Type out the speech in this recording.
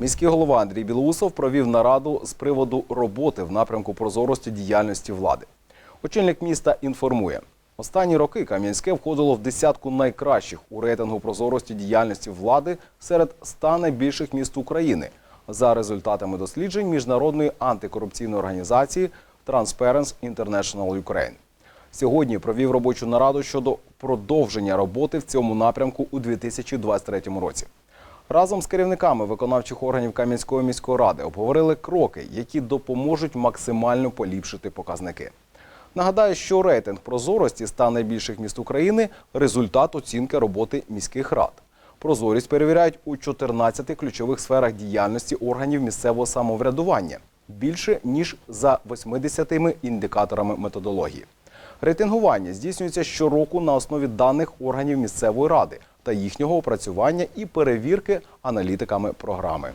Міський голова Андрій Білоусов провів нараду з приводу роботи в напрямку прозорості діяльності влади. Очільник міста інформує, останні роки Кам'янське входило в десятку найкращих у рейтингу прозорості діяльності влади серед 100 найбільших міст України за результатами досліджень міжнародної антикорупційної організації Transparency International Ukraine. Сьогодні провів робочу нараду щодо продовження роботи в цьому напрямку у 2023 році. Разом з керівниками виконавчих органів Кам'янської міської ради обговорили кроки, які допоможуть максимально поліпшити показники. Нагадаю, що рейтинг прозорості 100 найбільших міст України результат оцінки роботи міських рад. Прозорість перевіряють у 14 ключових сферах діяльності органів місцевого самоврядування більше ніж за 80 індикаторами методології. Рейтингування здійснюється щороку на основі даних органів місцевої ради та їхнього опрацювання і перевірки аналітиками програми.